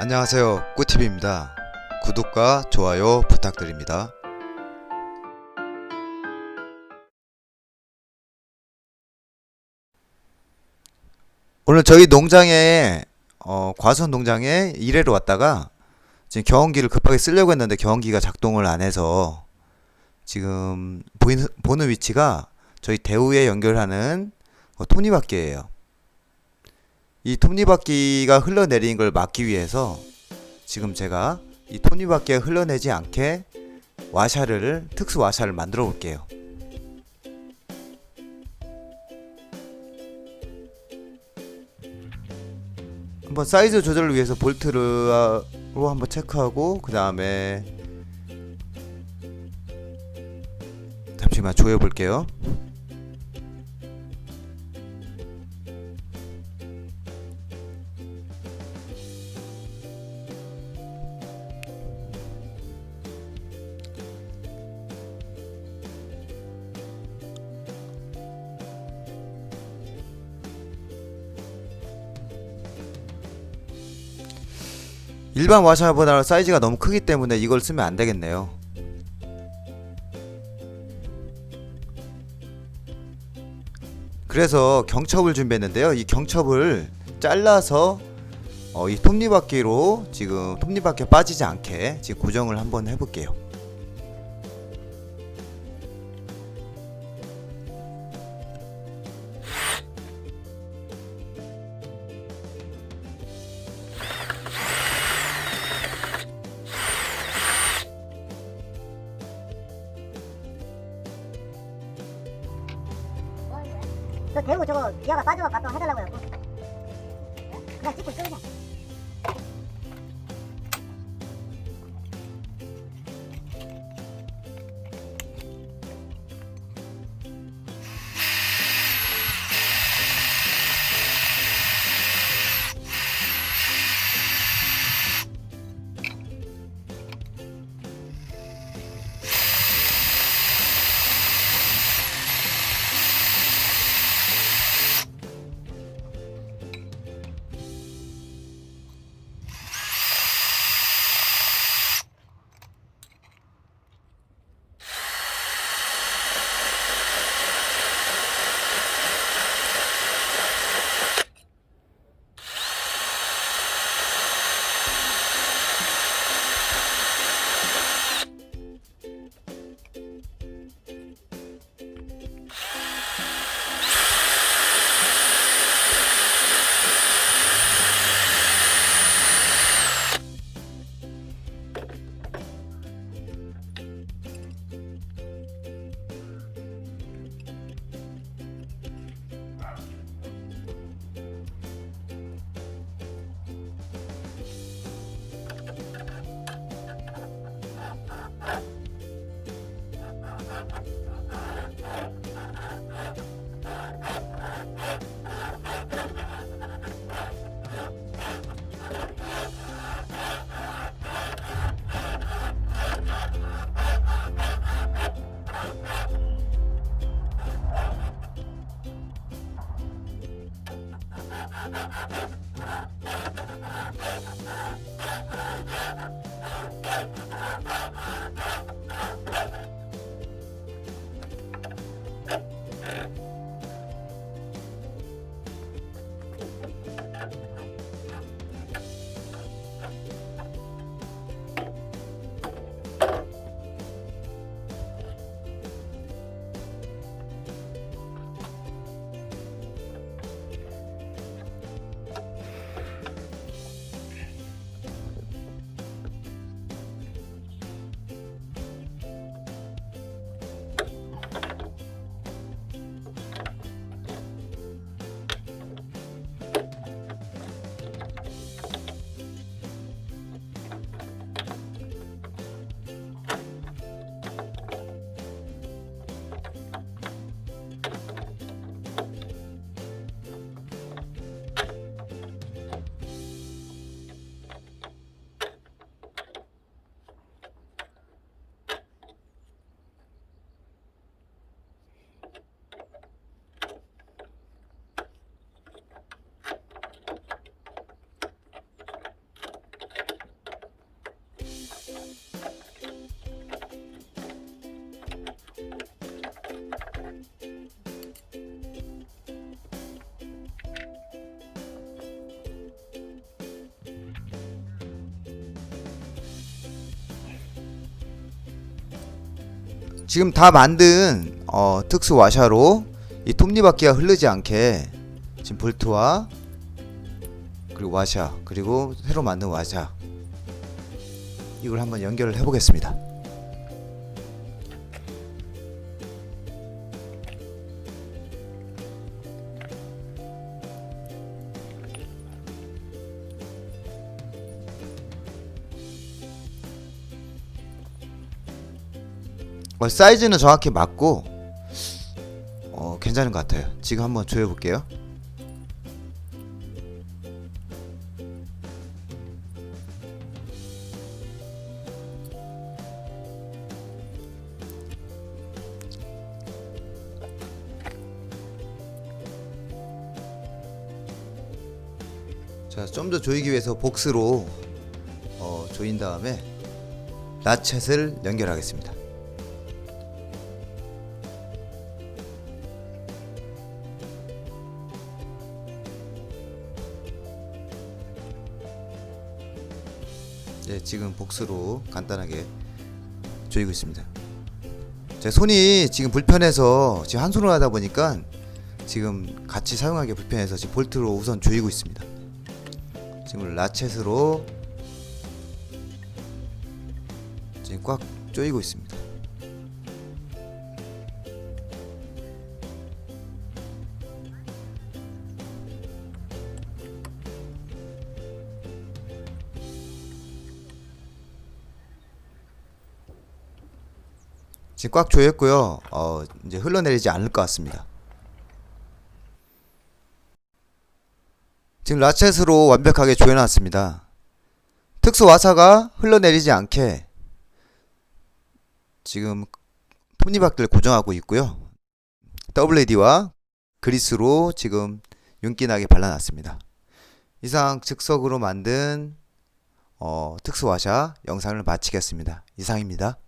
안녕하세요. 꾸팁입니다. 구독과 좋아요 부탁드립니다. 오늘 저희 농장에 어, 과수원 농장에 일하러 왔다가 지금 경운기를 급하게 쓰려고 했는데 경운기가 작동을 안 해서 지금 보이는, 보는 위치가 저희 대우에 연결하는 어, 톱니바퀴예요. 이 톱니바퀴가 흘러내리는 걸 막기 위해서 지금 제가 이 톱니바퀴가 흘러내지 않게 와샤를 특수 와샤를 만들어 볼게요. 한번 사이즈 조절을 위해서 볼트로 한번 체크하고 그 다음에 잠시만 조여 볼게요. 일반 와샤보다 사이즈가 너무 크기 때문에 이걸 쓰면 안 되겠네요. 그래서 경첩을 준비했는데요. 이 경첩을 잘라서 어, 이 톱니바퀴로 지금 톱니바퀴 빠지지 않게 지금 고정을 한번 해볼게요. 그 대우 저거 기아가 빠져가 갔다 해달라고 해갖고. 그냥 찍고 그 ピッ! 지금 다 만든 어, 특수 와샤로 이 톱니바퀴가 흐르지 않게 지금 볼트와 그리고 와샤 그리고 새로 만든 와샤 이걸 한번 연결을 해보겠습니다. 어, 사이즈는 정확히 맞고 어, 괜찮은 것 같아요. 지금 한번 조여볼게요. 자, 좀 더 조이기 위해서 복스로 어, 조인 다음에 라쳇을 연결하겠습니다. 네, 지금 복스로 간단하게 조이고 있습니다. 제 손이 지금 불편해서 지금 한 손으로 하다 보니까 지금 같이 사용하기 불편해서 지금 볼트로 우선 조이고 있습니다. 지금 라쳇으로 지금 꽉 조이고 있습니다. 지금 꽉 조였고요. 어, 이제 흘러내리지 않을 것 같습니다. 지금 라쳇으로 완벽하게 조여놨습니다. 특수 와사가 흘러내리지 않게 지금 톱니바퀴를 고정하고 있고요. WD와 그리스로 지금 윤기나게 발라놨습니다. 이상 즉석으로 만든 어, 특수 와샤 영상을 마치겠습니다. 이상입니다.